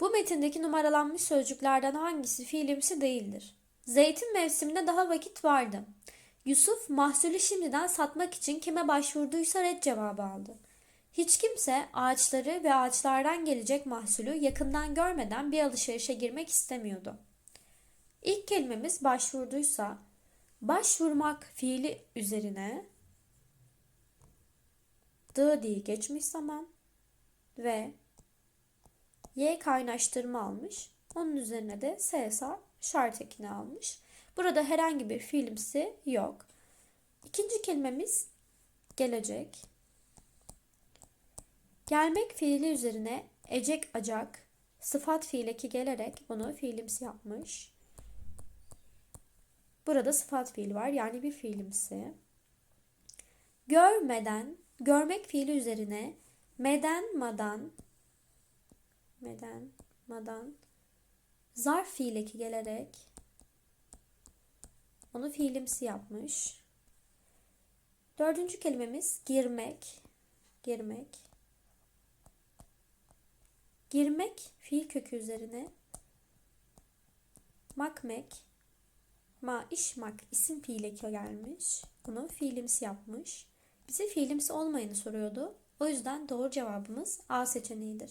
Bu metindeki numaralanmış sözcüklerden hangisi fiilimsi değildir? Zeytin mevsiminde daha vakit vardı. Yusuf mahsulü şimdiden satmak için kime başvurduysa red cevabı aldı. Hiç kimse ağaçları ve ağaçlardan gelecek mahsulü yakından görmeden bir alışverişe girmek istemiyordu. İlk kelimemiz başvurduysa başvurmak fiili üzerine dı diye geçmiş zaman ve y kaynaştırma almış. Onun üzerine de SSA şart ekini almış. Burada herhangi bir fiilimsi yok. İkinci kelimemiz gelecek. Gelmek fiili üzerine ecek acak sıfat fiileki gelerek bunu fiilimsi yapmış. Burada sıfat fiil var yani bir fiilimsi. Görmeden, görmek fiili üzerine meden madan meden madan zarf fiileki gelerek onu fiilimsi yapmış. Dördüncü kelimemiz girmek. Girmek. Girmek fiil kökü üzerine makmek ma işmak isim fiile gelmiş. Bunu fiilimsi yapmış. Bize fiilimsi olmayanı soruyordu. O yüzden doğru cevabımız A seçeneğidir.